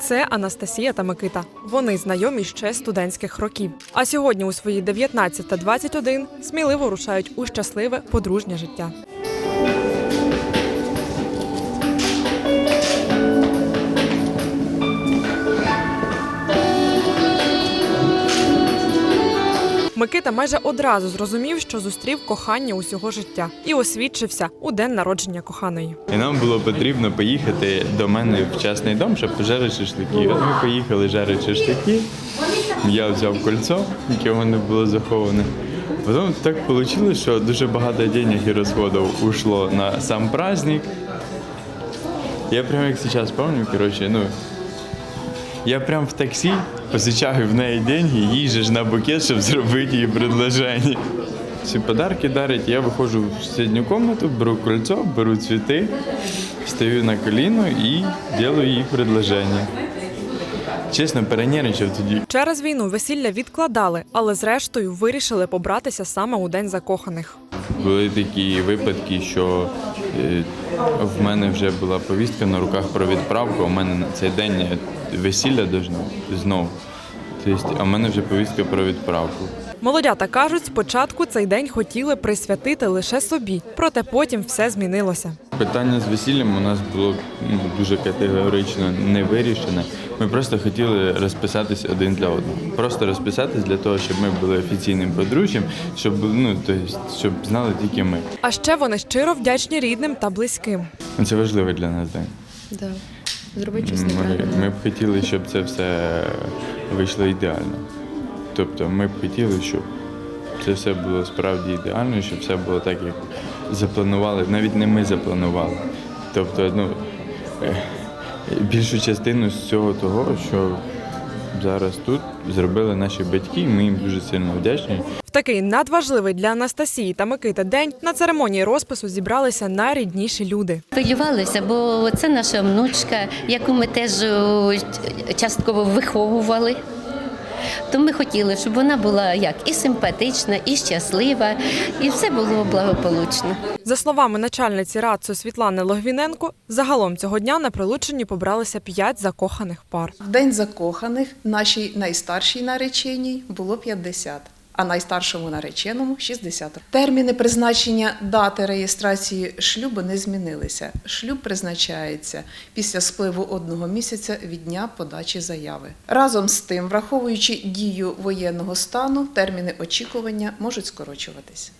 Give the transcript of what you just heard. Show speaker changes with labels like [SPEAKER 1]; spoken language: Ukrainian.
[SPEAKER 1] Це Анастасія та Микита. Вони знайомі ще студентських років. А сьогодні у свої 19 та 21 сміливо рушають у щасливе подружнє життя. Микита майже одразу зрозумів, що зустрів кохання усього життя і освідчився у день народження коханої.
[SPEAKER 2] І нам було потрібно поїхати до мене в частний дом, щоб пожарити шашлики. От ми поїхали жарити шашлики. Я взяв кольцо, яке в мене було заховане. Потім так вийшло, що дуже багато денег і розходів ушло на сам праздник. Я прямо як зараз пам'ятаю, коротше, ну. Я прям в таксі позичаю в неї деньги, їжджеш на букет, щоб зробити їй предложення. Ці подарки дарять, я виходжу в сусідню кімнату, беру кольцо, беру цвіти, стою на коліно і роблю їй предложення. Чесно, перенервничав тоді.
[SPEAKER 1] Через війну весілля відкладали, але зрештою вирішили побратися саме у день закоханих.
[SPEAKER 2] Були такі випадки, що в мене вже була повістка на руках про відправку. У мене на цей день весілля должно знов. Тобто, а в мене вже повістка про відправку.
[SPEAKER 1] Молодята кажуть, спочатку цей день хотіли присвятити лише собі, проте потім все змінилося.
[SPEAKER 2] Питання з весіллям у нас було ну, дуже категорично не вирішене. Ми просто хотіли розписатись один для одного. Просто розписатись для того, щоб ми були офіційним подружжям, щоб ну тобто, щоб знали тільки ми.
[SPEAKER 1] А ще вони щиро вдячні рідним та близьким.
[SPEAKER 2] Це важливий для нас день.
[SPEAKER 3] Да. Зробити щось
[SPEAKER 2] Ми, ми б хотіли, щоб це все вийшло ідеально. Тобто ми б хотіли, щоб це все було справді ідеально, щоб все було так, як запланували. Навіть не ми запланували. Тобто, ну, е, більшу частину з цього того, що зараз тут зробили наші батьки, і ми їм дуже сильно вдячні.
[SPEAKER 1] В такий надважливий для Анастасії та Микити день на церемонії розпису зібралися найрідніші люди.
[SPEAKER 3] Хвилювалися, бо це наша внучка, яку ми теж частково виховували. То ми хотіли, щоб вона була як і симпатична, і щаслива, і все було благополучно.
[SPEAKER 1] За словами начальниці РАЦУ Світлани Логвіненко, загалом цього дня на прилученні побралися п'ять закоханих пар.
[SPEAKER 4] В день закоханих нашій найстаршій нареченій було 50, а найстаршому нареченому 60. Терміни призначення дати реєстрації шлюбу не змінилися. Шлюб призначається після спливу одного місяця від дня подачі заяви. Разом з тим, враховуючи дію воєнного стану, терміни очікування можуть скорочуватись.